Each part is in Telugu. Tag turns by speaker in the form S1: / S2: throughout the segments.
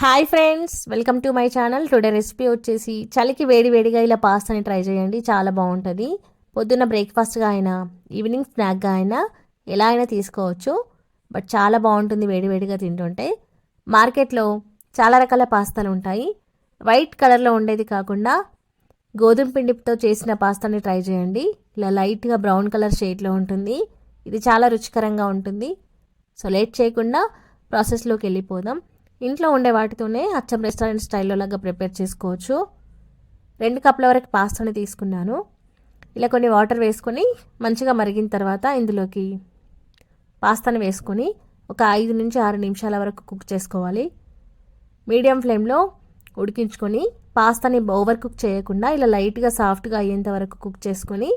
S1: Hi friends welcome to my channel today recipe వచ్చేసి చలికి వేడి వేడిగా ఇలా పాస్తాని ట్రై చేయండి. చాలా బాగుంటుంది. పొద్దున్న బ్రేక్ఫాస్ట్గా అయినా ఈవినింగ్ స్నాక్గా అయినా ఎలా అయినా తీసుకోవచ్చు. బట్ చాలా బాగుంటుంది వేడి వేడిగా తింటుంటే. మార్కెట్లో చాలా రకాల పాస్తాలు ఉంటాయి. వైట్ కలర్లో ఉండేది కాకుండా గోధుమ పిండితో చేసిన పాస్తాని ట్రై చేయండి. ఇలా లైట్గా బ్రౌన్ కలర్ షేడ్లో ఉంటుంది. ఇది చాలా రుచికరంగా ఉంటుంది. సో లేట్ చేయకుండా ప్రాసెస్లోకి వెళ్ళిపోదాం. ఇంట్లో ఉండే వాటితోనే అచ్చం రెస్టారెంట్ స్టైల్లో లాగా ప్రిపేర్ చేసుకోవచ్చు. రెండు కప్పుల వరకు పాస్తాని తీసుకున్నాను. ఇలా కొన్ని వాటర్ వేసుకొని మంచిగా మరిగిన తర్వాత ఇందులోకి పాస్తాని వేసుకొని ఒక ఐదు నుంచి ఆరు నిమిషాల వరకు కుక్ చేసుకోవాలి. మీడియం ఫ్లేమ్లో ఉడికించుకొని పాస్తాని ఓవర్ కుక్ చేయకుండా ఇలా లైట్గా సాఫ్ట్గా అయ్యేంత వరకు కుక్ చేసుకొని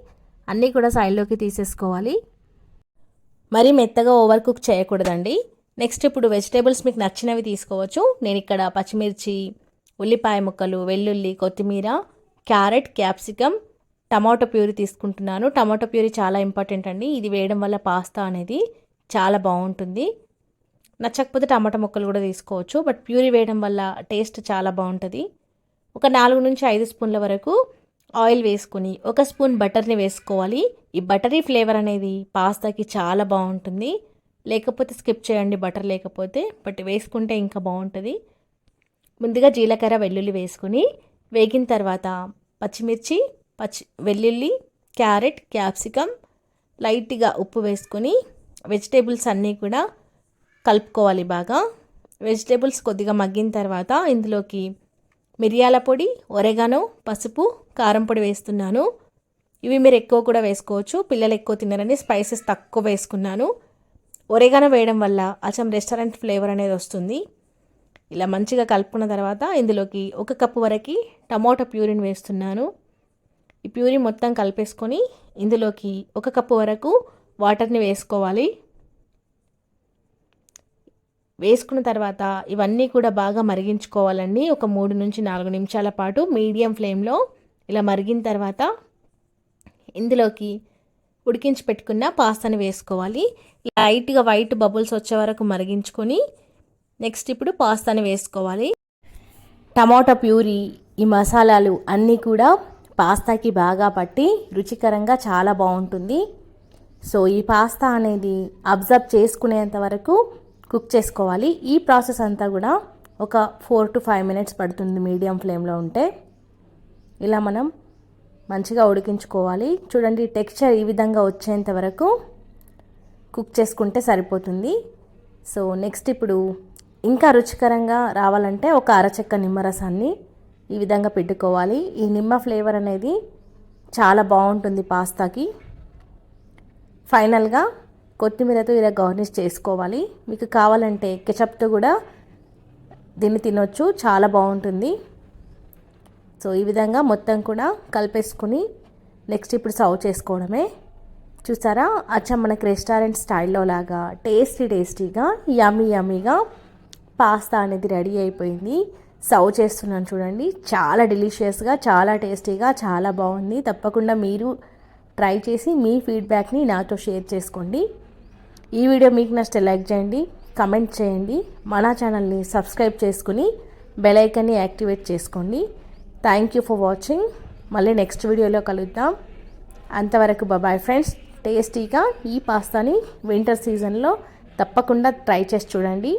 S1: అన్నీ కూడా సైడ్లోకి తీసేసుకోవాలి. మరీ మెత్తగా ఓవర్ కుక్ చేయకూడదండి. నెక్స్ట్ ఇప్పుడు వెజిటేబుల్స్ మీకు నచ్చినవి తీసుకోవచ్చు. నేను ఇక్కడ పచ్చిమిర్చి ఉల్లిపాయ ముక్కలు వెల్లుల్లి కొత్తిమీర క్యారెట్ క్యాప్సికమ్ టమాటో ప్యూరీ తీసుకుంటున్నాను. టమాటో ప్యూరీ చాలా ఇంపార్టెంట్ అండి. ఇది వేయడం వల్ల పాస్తా అనేది చాలా బాగుంటుంది. నచ్చకపోతే టమాటా ముక్కలు కూడా తీసుకోవచ్చు. బట్ ప్యూరీ వేయడం వల్ల టేస్ట్ చాలా బాగుంటుంది. ఒక నాలుగు నుంచి ఐదు స్పూన్ల వరకు ఆయిల్ వేసుకొని ఒక స్పూన్ బటర్ని వేసుకోవాలి. ఈ బటరీ ఫ్లేవర్ అనేది పాస్తాకి చాలా బాగుంటుంది. లేకపోతే స్కిప్ చేయండి బటర్ లేకపోతే బట్ వేసుకుంటే ఇంకా బాగుంటుంది. ముందుగా జీలకర్ర వెల్లుల్లి వేసుకుని వేగిన తర్వాత పచ్చిమిర్చి పచ్చి వెల్లుల్లి క్యారెట్ క్యాప్సికమ్ లైట్గా ఉప్పు వేసుకొని వెజిటేబుల్స్ అన్నీ కూడా కలుపుకోవాలి బాగా. వెజిటేబుల్స్ కొద్దిగా మగ్గిన తర్వాత ఇందులోకి మిరియాల పొడి ఒరెగానో పసుపు కారం పొడి వేస్తున్నాను. ఇవి మీరు ఎక్కువ కూడా వేసుకోవచ్చు. పిల్లలు ఎక్కువ తిన్నారని స్పైసెస్ తక్కువ వేసుకున్నాను. ఒరేగానో వేయడం వల్ల అచ్చం రెస్టారెంట్ ఫ్లేవర్ అనేది వస్తుంది. ఇలా మంచిగా కలుపుకున్న తర్వాత ఇందులోకి ఒక కప్పు వరకు టమోటా ప్యూరిని వేస్తున్నాను. ఈ ప్యూరి మొత్తం కలిపేసుకొని ఇందులోకి ఒక కప్పు వరకు వాటర్ని వేసుకోవాలి. వేసుకున్న తర్వాత ఇవన్నీ కూడా బాగా మరిగించుకోవాలండి. ఒక మూడు నుంచి నాలుగు నిమిషాల పాటు మీడియం ఫ్లేమ్లో ఇలా మరిగిన తర్వాత ఇందులోకి ఉడికించి పెట్టుకున్న పాస్తాని వేసుకోవాలి. లైట్గా వైట్ బబుల్స్ వచ్చే వరకు మరిగించుకొని నెక్స్ట్ ఇప్పుడు పాస్తాని వేసుకోవాలి. టమాటా ప్యూరీ ఈ మసాలాలు అన్నీ కూడా పాస్తాకి బాగా పట్టి రుచికరంగా చాలా బాగుంటుంది. సో ఈ పాస్తా అనేది అబ్జర్వ్ చేసుకునేంత వరకు కుక్ చేసుకోవాలి. ఈ ప్రాసెస్ అంతా కూడా ఒక four to five minutes medium medium ఫ్లేమ్లో ఉంటే. ఇలా మనం మంచిగా ఉడికించుకోవాలి. చూడండి టెక్స్చర్ ఈ విధంగా వచ్చేంత వరకు కుక్ చేసుకుంటే సరిపోతుంది. సో నెక్స్ట్ ఇప్పుడు ఇంకా రుచికరంగా రావాలంటే ఒక అరచెక్క నిమ్మరసాన్ని ఈ విధంగా పెట్టుకోవాలి. ఈ నిమ్మ ఫ్లేవర్ అనేది చాలా బాగుంటుంది పాస్తాకి. ఫైనల్గా కొత్తిమీరతో ఇలా గార్నిష్ చేసుకోవాలి. మీకు కావాలంటే కెచప్తో కూడా దీన్ని తినొచ్చు. చాలా బాగుంటుంది. సో ఈ విధంగా మొత్తం కూడా కలిపేసుకుని నెక్స్ట్ ఇప్పుడు సర్వ్ చేసుకోవడమే. చూసారా? అచ్చా మనకి రెస్టారెంట్ స్టైల్లో లాగా టేస్టీ టేస్టీగా యమ్మీ యమ్మీగా పాస్తా అనేది రెడీ అయిపోయింది. సర్వ్ చేస్తున్నాను చూడండి. చాలా డెలిషియస్గా చాలా టేస్టీగా చాలా బాగుంది. తప్పకుండా మీరు ట్రై చేసి మీ ఫీడ్బ్యాక్ని నాతో షేర్ చేసుకోండి. ఈ వీడియో మీకు నచ్చితే లైక్ చేయండి కమెంట్ చేయండి. మన ఛానల్ని సబ్స్క్రైబ్ చేసుకుని బెల్ ఐకన్ని యాక్టివేట్ చేసుకోండి. థ్యాంక్ యూ ఫర్ వాచింగ్ మళ్ళీ నెక్స్ట్ వీడియోలో కలుద్దాం. అంతవరకు బాయ్ ఫ్రెండ్స్ టేస్టీగా ఈ పాస్తాని వింటర్ సీజన్లో తప్పకుండా ట్రై చేసి చూడండి.